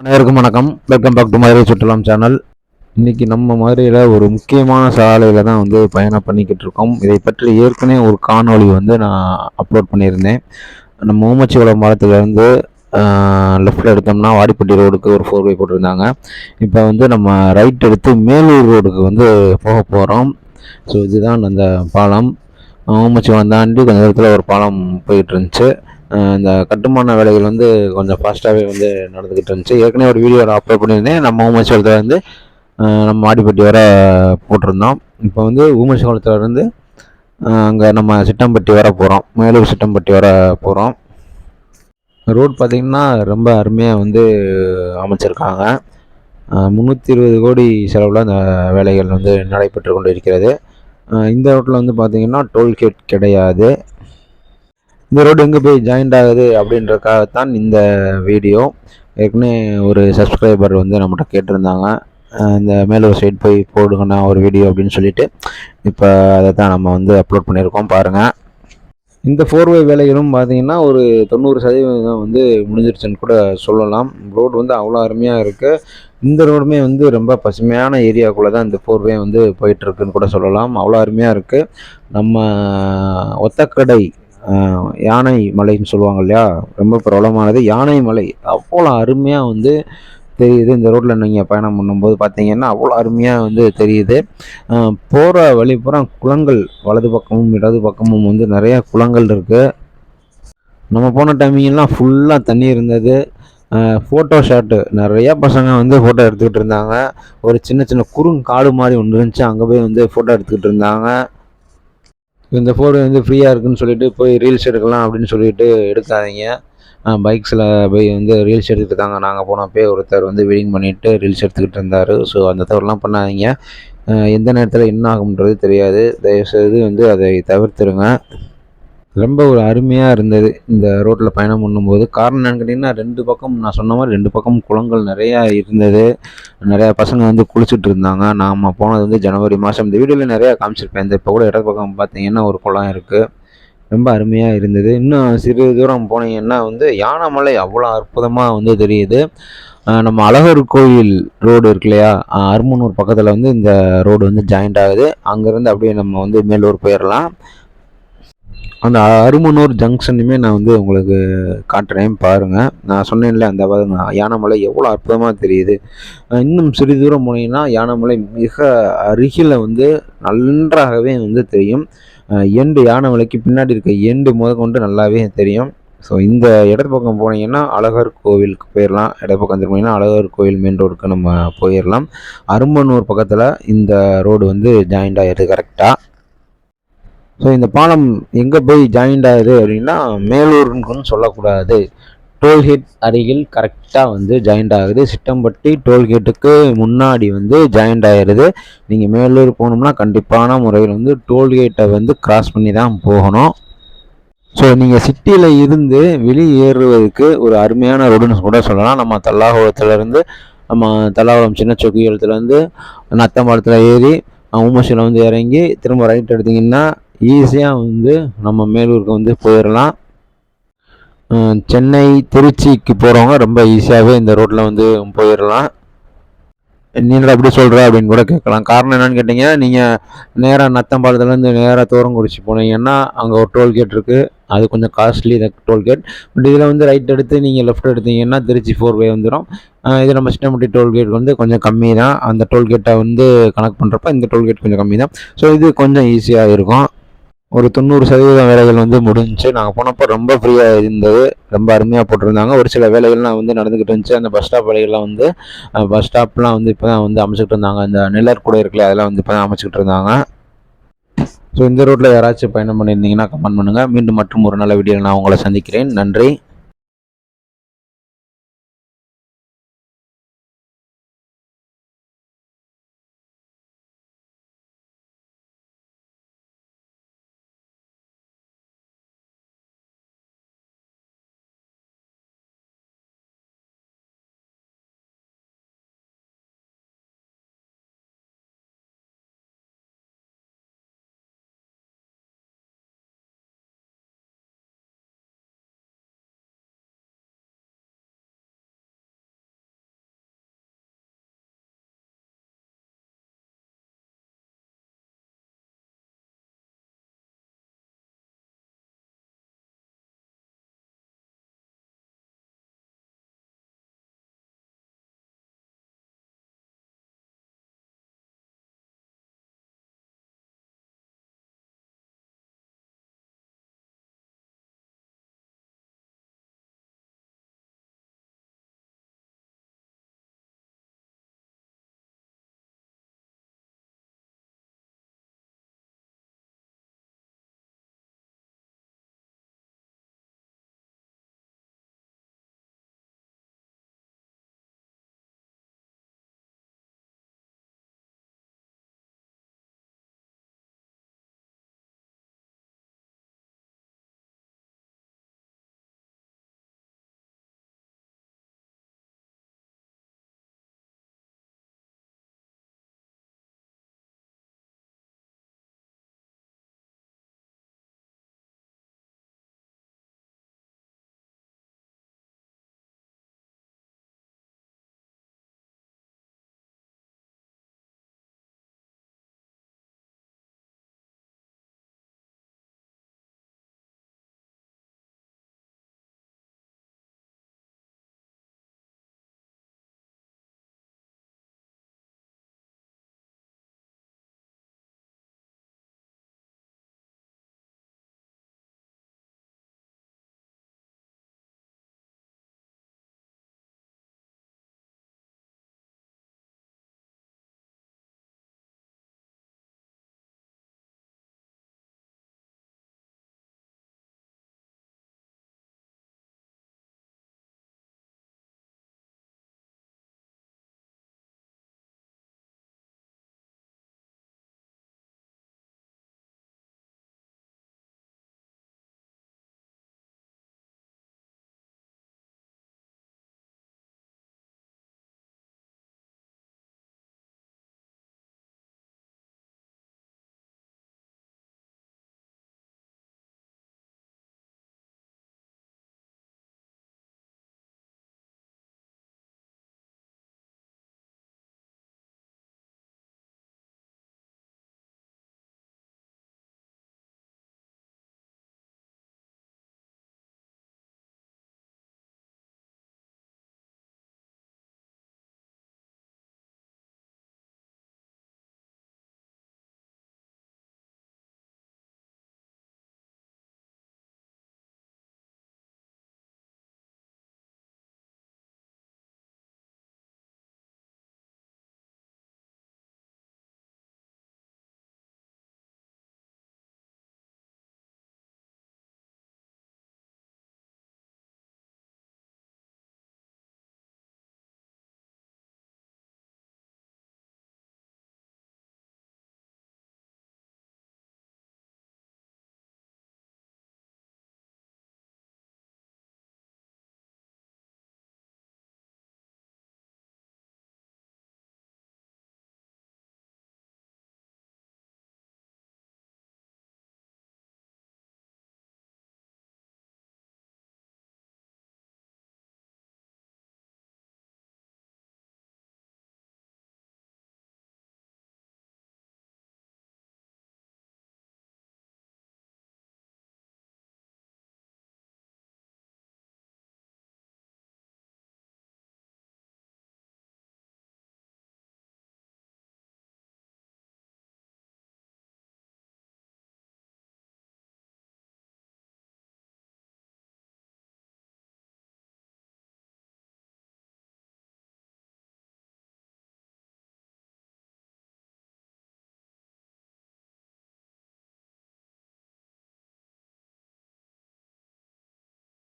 அனைவருக்கும் வணக்கம். Welcome back to Madurai சுற்றுலாம் சேனல் இன்னைக்கு நம்ம மதுரையில் ஒரு முக்கியமான சாலையில் தான் வந்து பயணம் பண்ணிக்கிட்டு இருக்கோம். இதை பற்றி ஏற்கனவே ஒரு காணொளி வந்து நான் அப்லோட் பண்ணியிருந்தேன். நம்ம ஊமச்சிகுளம் பாலத்துலேருந்து லெஃப்டில் எடுத்தோம்னா வாடிப்பட்டி ரோடுக்கு ஒரு ஃபோர் வே போட்டிருந்தாங்க. இப்போ வந்து நம்ம ரைட் எடுத்து மேலூர் ரோடுக்கு வந்து போக போகிறோம் ஸோ இதுதான் அந்த பாலம். ஊமச்சிகுளம் தாண்டி கொஞ்ச நேரத்தில் ஒரு பாலம் போயிட்டு இருந்துச்சு. இந்த கட்டுமான வேலைகள் வந்து கொஞ்சம் ஃபாஸ்ட்டாகவே வந்து நடந்துக்கிட்டு இருந்துச்சு. ஏற்கனவே ஒரு வீடியோ அப்லோட் பண்ணியிருந்தேன். நம்ம ஊமச்சோளத்தில் வந்து நம்ம மாடிப்பட்டி வர போட்டிருந்தோம். இப்போ வந்து ஊமச்சோளத்தில் இருந்து அங்கே நம்ம சிட்டம்பட்டி வர போகிறோம் மேலூர் சிட்டம்பட்டி வர போகிறோம் ரோட் பார்த்திங்கன்னா ரொம்ப அருமையாக வந்து அமைச்சிருக்காங்க. முந்நூற்றி இருபது கோடி செலவில் அந்த வேலைகள் வந்து நடைபெற்று கொண்டு இருக்கிறது இந்த ரோட்டில் வந்து பார்த்திங்கன்னா டோல்கேட் கிடையாது. இந்த ரோடு எங்கே போய் ஜாயிண்ட் ஆகுது அப்படின்றக்காகத்தான் இந்த வீடியோ ஏற்கனவே ஒரு சப்ஸ்கிரைபர் வந்து நம்மகிட்ட கேட்டிருந்தாங்க. இந்த மேலூர் சைடு போய் போடுங்கண்ணா ஒரு வீடியோ அப்படின்னு சொல்லிட்டு. இப்போ அதை தான் நம்ம வந்து அப்லோட் பண்ணியிருக்கோம் பாருங்கள் இந்த ஃபோர்வே வேலைகளும் பார்த்தீங்கன்னா ஒரு தொண்ணூறு சதவீதம் வந்து முடிஞ்சிருச்சுன்னு கூட சொல்லலாம். ரோடு வந்து அவ்வளோ அருமையாக இருக்குது இந்த ரோடுமே வந்து ரொம்ப பசுமையான ஏரியாக்குள்ளே தான் இந்த ஃபோர்வே வந்து போயிட்டுருக்குன்னு கூட சொல்லலாம். அவ்வளோ அருமையாக இருக்குது நம்ம ஒத்தக்கடை யானை மலைன்னு சொல்லுவாங்க இல்லையா? ரொம்ப பிரபலமானது. யானை மலை அவ்வளோ அருமையாக வந்து தெரியுது. இந்த ரோட்டில் நீங்கள் பயணம் பண்ணும்போது பார்த்தீங்கன்னா அவ்வளோ அருமையாக வந்து தெரியுது. போகிற வழி பூரா குளங்கள் வலது பக்கமும் இடது பக்கமும் வந்து நிறையா குளங்கள் இருக்குது நம்ம போன டைமிங்கெல்லாம் ஃபுல்லாக தண்ணி இருந்தது. ஃபோட்டோ ஷாட்டு நிறையா பசங்க வந்து ஃபோட்டோ எடுத்துக்கிட்டு இருந்தாங்க. ஒரு சின்ன சின்ன குறுங்காடு மாதிரி ஒன்று இருந்துச்சு. அங்கே போய் வந்து ஃபோட்டோ எடுத்துக்கிட்டு இருந்தாங்க. இந்த ஃபோன் வந்து ஃப்ரீயாக இருக்குன்னு சொல்லிட்டு போய் ரீல்ஸ் எடுக்கலாம் அப்படின்னு சொல்லிட்டு எடுக்காதீங்க. பைக்ஸில் போய் வந்து ரீல்ஸ் எடுத்துகிட்டு தாங்க நாங்கள் போனப்போ ஒருத்தர் வந்து வெயிட்டிங் பண்ணிவிட்டு ரீல்ஸ் எடுத்துக்கிட்டு இருந்தார். ஸோ அந்த தவறுலாம் பண்ணாதீங்க. எந்த நேரத்தில் என்ன ஆகும்ன்றது தெரியாது. தயவுசெய்து வந்து அதை தவிர்த்துருங்க. ரொம்ப ஒரு அருமையாக இருந்தது. இந்த ரோட்டில் பயணம் பண்ணும்போது. காரணம் என்னன்னு கேட்டிங்கன்னா ரெண்டு பக்கம் நான் சொன்ன மாதிரி ரெண்டு பக்கம் குளங்கள் நிறையா இருந்தது. நிறையா பசங்க வந்து குளிச்சுட்டு இருந்தாங்க. நாம் போனது வந்து ஜனவரி மாதம் இந்த வீடியோவில் நிறையா காமிச்சிருப்பேன். இந்த இப்போ கூட இடது பக்கம் பார்த்தீங்கன்னா ஒரு குளம் இருக்குது ரொம்ப அருமையாக இருந்தது. இன்னும் சிறு தூரம் போனீங்கன்னா வந்து யானைமலை அவ்வளோ அற்புதமாக வந்து தெரியுது. நம்ம அழகர் கோயில் ரோடு இருக்கு இல்லையா? அருமனூர் பக்கத்தில் வந்து இந்த ரோடு வந்து ஜாயிண்ட் ஆகுது. அங்கேருந்து அப்படியே நம்ம வந்து மேலூர் போயிடலாம் அந்த அருமனூர் ஜங்ஷனுமே நான் வந்து உங்களுக்கு காட்டுறேன் பாருங்கள் நான் சொன்னேன்ல அந்த பாருங்க யானைமலை எவ்வளோ அற்புதமாக தெரியுது. இன்னும் சிறிது தூரம் போனீங்கன்னா யானைமலை மிக அருகில் வந்து நன்றாகவே வந்து தெரியும். எண்டு யானைமலைக்கு பின்னாடி இருக்க எண்டு முத கொண்டு நல்லாவே தெரியும். ஸோ இந்த இடது பக்கம் போனீங்கன்னா அழகர் கோவிலுக்கு போயிடலாம் இடது பக்கம் திரும்பினீங்கன்னா அழகர் கோவில் மெயின் ரோடுக்கு நம்ம போயிடலாம் அரும்பனூர் பக்கத்தில் இந்த ரோடு வந்து ஜாயிண்ட் ஆகிடுது கரெக்டாக ஸோ இந்த பாலம் எங்கே போய் ஜாயிண்ட் ஆகுது அப்படின்னா மேலூருன்னு சொல்லக்கூடாது. டோல்கேட் அருகில் கரெக்டாக வந்து ஜாயிண்ட் ஆகுது. சிட்டம்பட்டி டோல்கேட்டுக்கு முன்னாடி வந்து ஜாயிண்ட் ஆகிடுது நீங்கள் மேலூர் போகணும்னா கண்டிப்பான முறையில் வந்து டோல்கேட்டை வந்து கிராஸ் பண்ணி தான் போகணும். ஸோ நீங்கள் சிட்டியில் இருந்து வெளியேறுவதற்கு ஒரு அருமையான ரோடுன்னு கூட சொல்லலாம். நம்ம தல்லாகுளத்துலேருந்து நம்ம தல்லாகுளம் சின்ன சொக்கியலத்துலேருந்து நத்தம்பாளத்தில் ஏறி ஊமசியில் வந்து இறங்கி திரும்ப ரைட் எடுத்திங்கன்னா ஈஸியாக வந்து நம்ம மேலூருக்கு வந்து போயிடலாம் சென்னை திருச்சிக்கு போகிறவங்க ரொம்ப ஈஸியாகவே இந்த ரோட்டில் வந்து போயிடலாம் நீங்கள் அப்படி சொல்கிற அப்படின்னு கூட கேட்கலாம். காரணம் என்னன்னு கேட்டிங்கன்னா நீங்கள் நேராக நத்தம்பாளத்துலேருந்து நேராக தூரங்குறிச்சி போனீங்கன்னா அங்கே ஒரு டோல்கேட் இருக்குது அது கொஞ்சம் காஸ்ட்லி இந்த டோல்கேட் பட் இதில் வந்து ரைட் எடுத்து நீங்கள் லெஃப்ட் எடுத்தீங்கன்னா திருச்சி ஃபோர் வே வந்துடும் இது நம்ம சின்னமுட்டி டோல்கேட் வந்து கொஞ்சம் கம்மி தான். அந்த டோல்கேட்டை வந்து கனெக்ட் பண்ணுறப்ப இந்த டோல்கேட் கொஞ்சம் கம்மி தான். ஸோ இது கொஞ்சம் ஈஸியாக இருக்கும். ஒரு தொண்ணூறு சதவீதம் வேலைகள் வந்து முடிஞ்சுச்சு நாங்கள் போனப்போ ரொம்ப ஃப்ரீயாக இருந்தது. ரொம்ப அருமையாக போட்டிருந்தாங்க. ஒரு சில வேலைகள்லாம் வந்து நடந்துக்கிட்டு இருந்துச்சு. அந்த பஸ் ஸ்டாப் வேலைகள்லாம் வந்து பஸ் ஸ்டாப்லாம் வந்து இப்போ தான் வந்து அமைச்சிக்கிட்டு இருந்தாங்க. அந்த நிழற் கூட இருக்குல்ல அதெல்லாம் வந்து இப்போ தான் அமைச்சிக்கிட்டு இருந்தாங்க. ஸோ இந்த ரோட்டில் யாராச்சும் பயணம் பண்ணியிருந்தீங்கன்னா கமெண்ட் பண்ணுங்கள் மீண்டும் மற்றும் ஒரு நல்ல வீடியோவில் நான் உங்களை சந்திக்கிறேன். நன்றி.